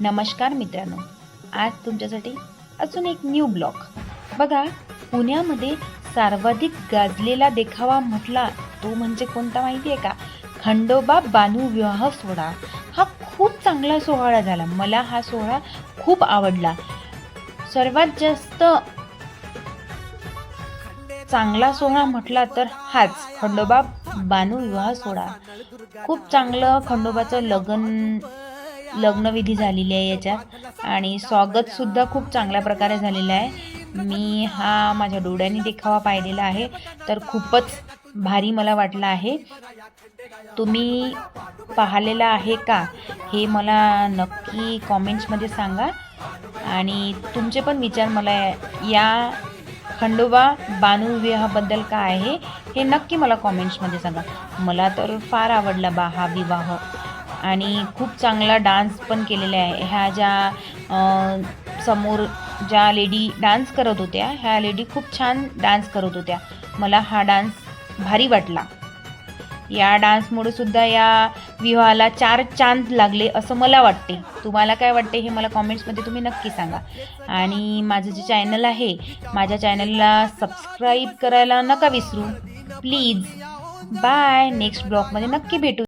नमस्कार मित्रांनो आज तुमच्यासाठी अजून एक न्यू ब्लॉग बघा पुण्यामध्ये सर्वाधिक गाजलेला देखावा म्हटला तो म्हणजे कोणता माहिती आहे का? खंडोबा बानू विवाह सोहळा. हा खूप चांगला सोहळा झाला. मला हा सोहळा खूप आवडला. सर्वात जास्त चांगला सोहळा म्हटला तर हाच खंडोबा बानू विवाह सोहळा. खूप चांगलं खंडोबाचं लग्न लग्नविधी झालेली आहे याच्यात आणि स्वागतसुद्धा खूप चांगल्या प्रकारे झालेलं आहे. मी हा माझ्या डोळ्यांनी देखावा पाहिलेला आहे. तर खूपच भारी मला वाटला आहे. तुम्ही पाहिलेला आहे का? हे मला नक्की कॉमेंट्समध्ये सांगा. आणि तुमचे पण विचार मला या खंडोबा बानू विवाहाबद्दल काय आहे हे नक्की मला कॉमेंट्समध्ये सांगा. मला तर फार आवडला बा हा विवाह. आणि खूप चांगला डान्स पण केलेला आहे. ह्या ज्या समोर ज्या लेडी डान्स करत होत्या ह्या लेडी खूप छान डान्स करत होत्या. मला हा डान्स भारी वाटला. या डान्समुळे सुद्धा या विवाहाला चार चांद लागले असं मला वाटते. तुम्हाला काय वाटते हे मला कॉमेंट्समध्ये तुम्ही नक्की सांगा. आणि माझं जे चॅनल आहे माझ्या चॅनलला सबस्क्राईब करायला नका विसरू. प्लीज. बाय. नेक्स्ट ब्लॉगमध्ये नक्की भेटू.